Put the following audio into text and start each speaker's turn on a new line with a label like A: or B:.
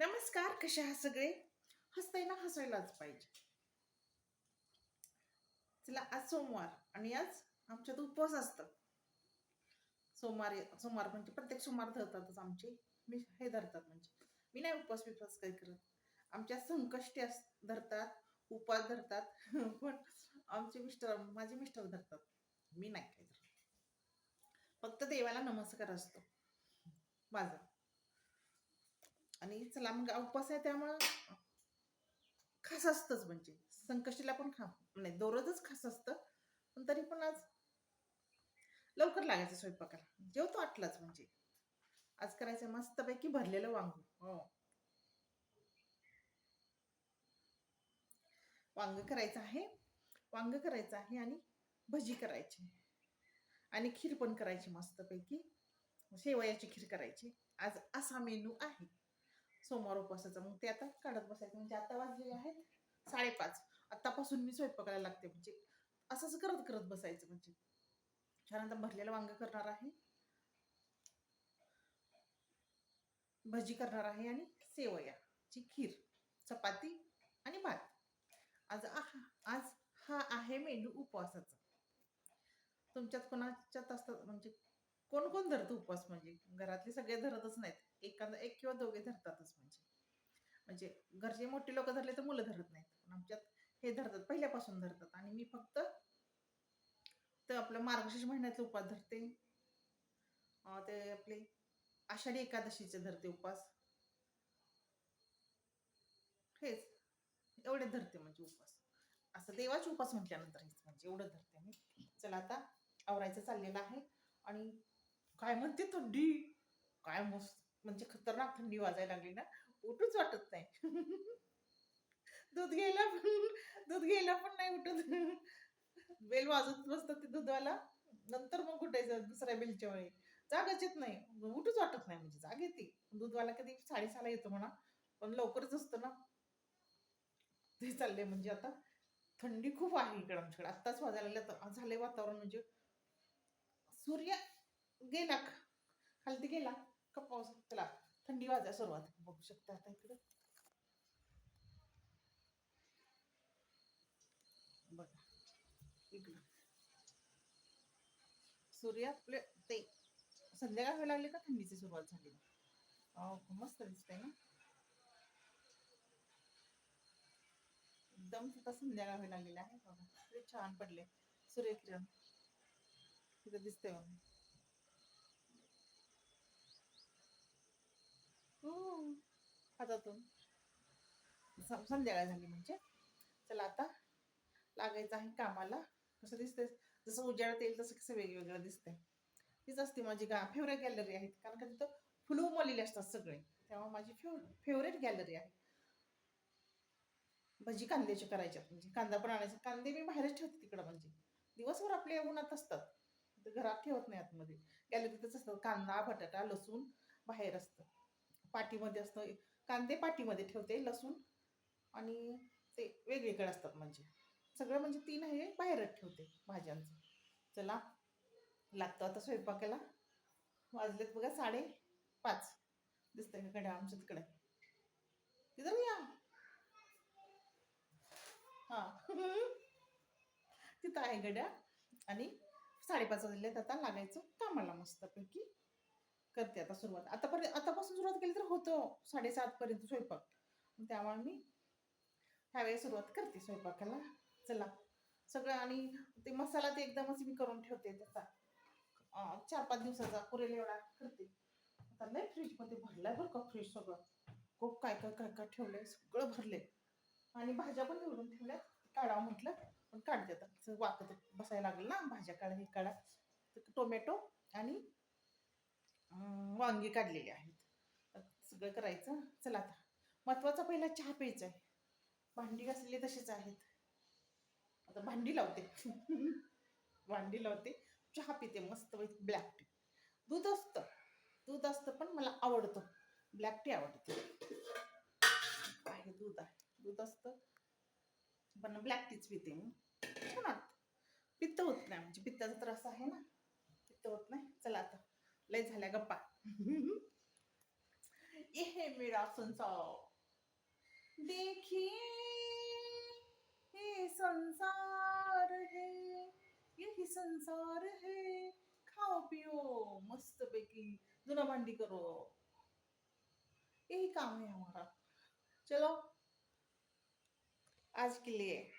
A: नमस्कार कसे आहात सगळे? हसताय ना हसायलाच पाहिजे. चला आज सोमवार आणि आज आमच्यात उपवास असतं. सोमवार सोमवार म्हणजे प्रत्येक सोमवार धरतातच आमचे. मी हे धरतात म्हणजे. मी नाही उपवास बिपवास काही करत. आमच्या संकष्टी अस धरतात उपवास धरतात. पण आमचे मिस्टर माझे मिस्टर धरतात. मी नाही काही धरत. फक्त देवाला नमस्कार असतो. माझा. आणि चला मग उपवास आहे त्यामुळं खास असतंच म्हणजे. संकष्टीला पण खा नाही दररोजच खास असतं पण तरी पण आज लवकर लागायचं स्वयंपाकाला. जेवतो आटलाच म्हणजे. आज करायचं मस्तपैकी भरलेलं वांगू. हो. वांग करायचं आहे. वांग करायचं आहे आणि भजी करायची. आणि खीर पण करायची मस्तपैकी. शेवयाची खीर करायची. आज असा मेनू आहे. सोमवार उपवासाचा. मग ते आता काढत बसायचं. म्हणजे आता वाजलेले आहेत साडेपाच. आतापासून मी स्वयंपाकाला लागते. म्हणजे असंच करत करत बसायचं म्हणजे. छान आता भरलेलं वांग करणार आहे. भजी करणार आहे आणि सेवयाची खीर चपाती आणि भात. आज आज हा आहे मेंदू उपवासाचा. तुमच्यात कोणाच्यात असतात? म्हणजे कोण कोण धरतं उपवास? म्हणजे घरातले सगळे धरतच नाहीत. एखादा एक किंवा दोघे धरतातच म्हणजे. म्हणजे घरचे मोठे लोक धरले तर मुलं धरत नाहीत. पण आमच्यात हे धरतात पहिल्यापासून धरतात. आणि मी फक्त तर आपलं मार्गशीर्ष महिन्यातले उपास धरते. ते आपले आषाढी एकादशीचे धरते उपास. हेच. एवढे धरते म्हणजे उपास. असं देवाचे उपास म्हटल्यानंतर हेच म्हणजे एवढं धरते मी. चला आता आवरायचं चाललेलं आहे. आणि काय म्हणते थंडी? काय मस्त. म्हणजे खतरनाक थंडी वाजायला लागली ना उठूच वाटत नाही. दूध घ्यायला पण दूध घ्यायला पण नाही उठत. बेल वाजत बसतात ते दूधवाला नंतर मग उठायचं दुसऱ्या बेलच्या वेळी. जागच येत नाही. उठूच वाटत नाही म्हणजे जाग येते. दूधवाला कधी साडेसहाला येतो म्हणा पण लवकरच असतं ना. ते चाललंय म्हणजे आता थंडी खूप आहे इकडं आमच्याकडे. आत्ताच वाजायला लागलं तर झालंय वातावरण म्हणजे. सूर्य गेला खालती गेला? का पाऊस चला थंडी वाजा सुरुवात. बघू शकता आता इकडं. बघा इकडं. सूर्य आपले ते संध्याकाळ व्हायला लागले का थंडीची सुरुवात झाली? मस्त दिसतंय ना? एकदम सुद्धा संध्याकाळ व्हायला लागलेला आहे. बघा छान पडले सूर्यकिरण. तिथं दिसतंय हो हातातून संध्याकाळ झाली म्हणजे. चला आता लागायचं आहे कामाला. कसं दिसतंय? जसं उजाडत येईल तसं कसं वेगवेगळं दिसतंय. तीच असते माझी गा फेवरेट गॅलरी आहे कारण का तिथं फुलं उमललेली असतात सगळे. त्यामुळे माझी फेव फेवरेट गॅलरी आहे. भजी कांद्याची करायच्यात म्हणजे कांदा पण आणायचा. कांदे मी बाहेरच ठेवते तिकडं म्हणजे. दिवसभर आपले उन्हात असतात. घरात ठेवत नाही आतमध्ये. गॅलरीतच असतात. कांदा बटाटा लसूण बाहेर असतं. पाटीमध्ये असतं कांदे पाटीमध्ये ठेवते लसूण आणि ते वेगवेगळे असतात म्हणजे. सगळं म्हणजे तीन हे बाहेरच ठेवते भाज्यांचं. चला लागतो आता स्वयंपाकाला. वाजलेत बघा साडे पाच. दिसतंय का कडा आमच्या तिकडे? तिथं या. हां. तिथं आहे गड्या आणि साडेपाच वाजलेत आता लागायचं कामाला मस्तपैकी. करते आता सुरुवात. आतापर्यंत आतापासून सुरुवात केली तर होतो. साडेसात पर्यंत स्वयंपाक. त्यामुळे मी ह्यावेळी सुरुवात करते स्वयंपाकाला. चला. सगळं आणि ते मसाला ते एकदमच मी करून ठेवते त्याचा. चार पाच दिवसाचा पुरेल एवढा करते. आता नाही फ्रीजमध्ये भरलाय बरं का फ्रीज सगळं. खूप काय काय काय काय ठेवलंय? सगळं भरले आणि भाज्या पण निवडून ठेवल्या. काढावं म्हटलं पण काढते आता. वाकत बसायला लागलं ना भाज्या काढा हे काढा. तर टोमॅटो आणि वांगी काढलेली आहेत. सगळं करायचं. चला आता. महत्त्वाचा पहिला चहा प्यायचा आहे. भांडी घासलेली तशीच आहेत. आता भांडी लावते. भांडी लावते. चहा पिते मस्त ब्लॅक टी. दूध असतं. दूध असतं पण मला आवडतं. ब्लॅक टी आवडते. आहे दूध आहे? दूध असतं. पण ब्लॅक टीच पिते मी. छान वाटतं पित्त होत नाही. म्हणजे पित्ताचा त्रास आहे ना. पित्त होत नाही. चला आता. लय झाल्या गप्पा ये मेरा संसार देखिए ये संसार है, यही संसार है। खाओ, पियो, मस्त पैकी जुना भांडी करो। यही काम है हमारा। चलो, आज के लिए।